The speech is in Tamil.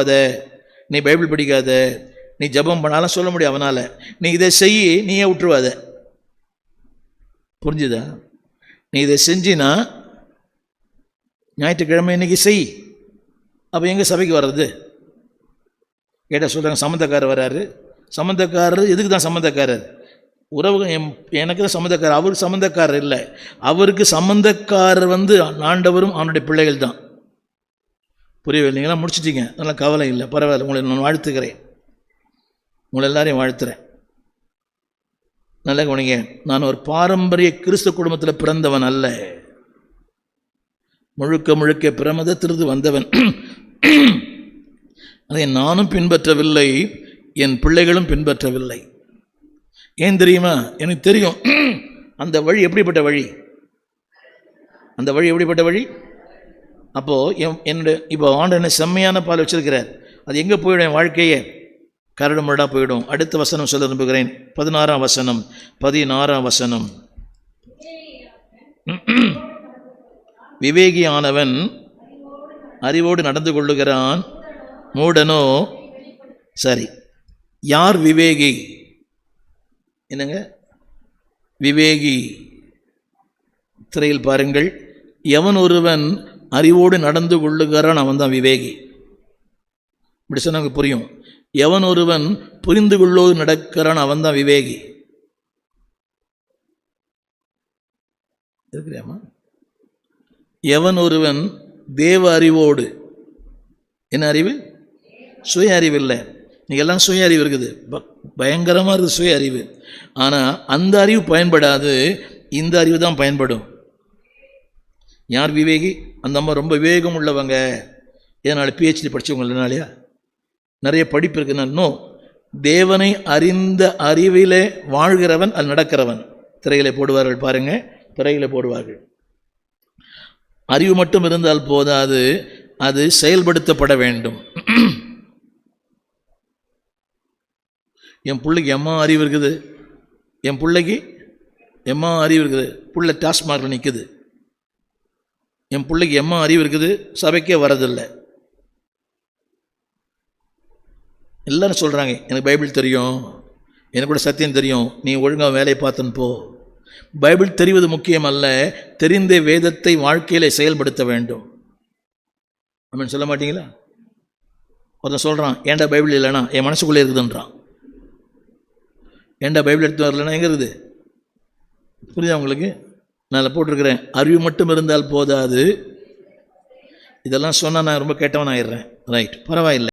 அத நீ பைபிள் படிக்காத நீ ஜெபம் பண்ணாலும் சொல்ல முடியும் அவனால். நீ இதை செய் நீயே விட்டுருவாத. புரிஞ்சுதா? நீ இதை செஞ்சினா ஞாயிற்றுக்கிழமை இன்னைக்கு செய். அப்போ எங்கே சபைக்கு வர்றது? கேட்டால் சொல்கிறாங்க சம்மந்தக்காரர் வராரு. சம்மந்தக்காரர் எதுக்கு தான் சம்மந்தக்காரர் உறவு எனக்கு தான் சம்மந்தக்காரர் அவருக்கு சம்மந்தக்காரர் இல்லை. அவருக்கு சம்மந்தக்காரர் வந்து ஆண்டவரும் அவனுடைய பிள்ளைகள் தான். புரியவில்லை நீங்களாம் முடிச்சிட்டீங்க. அதெல்லாம் கவலை இல்லை. பரவாயில்ல. உங்களை நான் வாழ்த்துக்கிறேன். உங்களை எல்லாரையும் வாழ்த்துறேன். நல்ல கவனிங்க. நான் ஒரு பாரம்பரிய கிறிஸ்து குடும்பத்தில் பிறந்தவன் அல்ல. முழுக்க முழுக்க பிரமதத்திலிருந்து வந்தவன். அதை நானும் பின்பற்றவில்லை. என் பிள்ளைகளும் பின்பற்றவில்லை. ஏன் தெரியுமா? எனக்கு தெரியும். அந்த வழி எப்படிப்பட்ட வழி? அந்த வழி எப்படிப்பட்ட வழி? அப்போது என் என்னுடைய இப்போ ஆண்டு என்ன செம்மையான பால் வச்சிருக்கிறார். அது எங்கே போயிடும் என் வாழ்க்கையே? கரடு முரடாக போயிடும். அடுத்த வசனம் சொல்ல விரும்புகிறேன். பதினாறாம் வசனம் பதினாறாம் வசனம். விவேகியானவன் அறிவோடு நடந்து கொள்ளுகிறான். மூடனோ? சரி. யார் விவேகி? என்னங்க? விவேகி. திரையில் பாருங்கள். எவன் ஒருவன் அறிவோடு நடந்து கொள்ளுகிறான் அவன் தான் விவேகி. இப்படி சொன்னாங்க புரியும். எவன் ஒருவன் புரிந்து கொள்ளோடு நடக்கிறான் அவன் தான் விவேகி. இருக்கிறியாமா எவன் ஒருவன் தேவ அறிவோடு என்ன அறிவு? சுய அறிவு இல்லை. நீங்க எல்லாம் சுய அறிவு இருக்குது. ப- இருக்குது சுய அறிவு. ஆனால் அந்த அறிவு பயன்படாது இந்த அறிவு தான் பயன்படும். யார் விவேகி? அந்த அம்மா ரொம்ப விவேகம் உள்ளவங்க இதனால் பிஹெச்டி படித்தவங்க இல்லைனாலையா நிறைய படிப்பு இருக்குன்னா இன்னும் தேவனை அறிந்த அறிவிலே வாழ்கிறவன் அது நடக்கிறவன். திரையிலே போடுவார்கள் பாருங்க. திரையிலே போடுவார்கள். அறிவு மட்டும் இருந்தால் போதாது. அது செயல்படுத்தப்பட வேண்டும். என் பிள்ளைக்கு எம்மா அறிவு இருக்குது? என் பிள்ளைக்கு எம்மா அறிவு இருக்குது? பிள்ளை டாஸ்மாகில் நிற்குது என் பிள்ளைக்கு எம்மா அறிவு இருக்குது? சபைக்கே வரதில்லை. எல்லாரும் சொல்கிறாங்க எனக்கு பைபிள் தெரியும். எனக்கு கூட சத்தியம் தெரியும். நீ ஒழுங்காக வேலையை பார்த்துன்னு போ. பைபிள் தெரிவது முக்கியம் அல்ல தெரிந்த வேதத்தை வாழ்க்கையில செயல்படுத்த வேண்டும். அப்படின்னு சொல்ல மாட்டீங்களா? ஒருத்தன் சொல்கிறான் ஏன்டா பைபிள் இல்லைனா என் மனசுக்குள்ளே இருக்குதுன்றான். ஏன்டா பைபிள் எடுத்து வரலன்னா? எங்கே இருக்குது? புரியுதா உங்களுக்கு? நான் அதில் போட்டிருக்கிறேன். அறிவு மட்டும் இருந்தால் போதாது. இதெல்லாம் சொன்னால் நான் ரொம்ப கெட்டவன் ஆயிடுறேன் ரைட் பரவாயில்லை.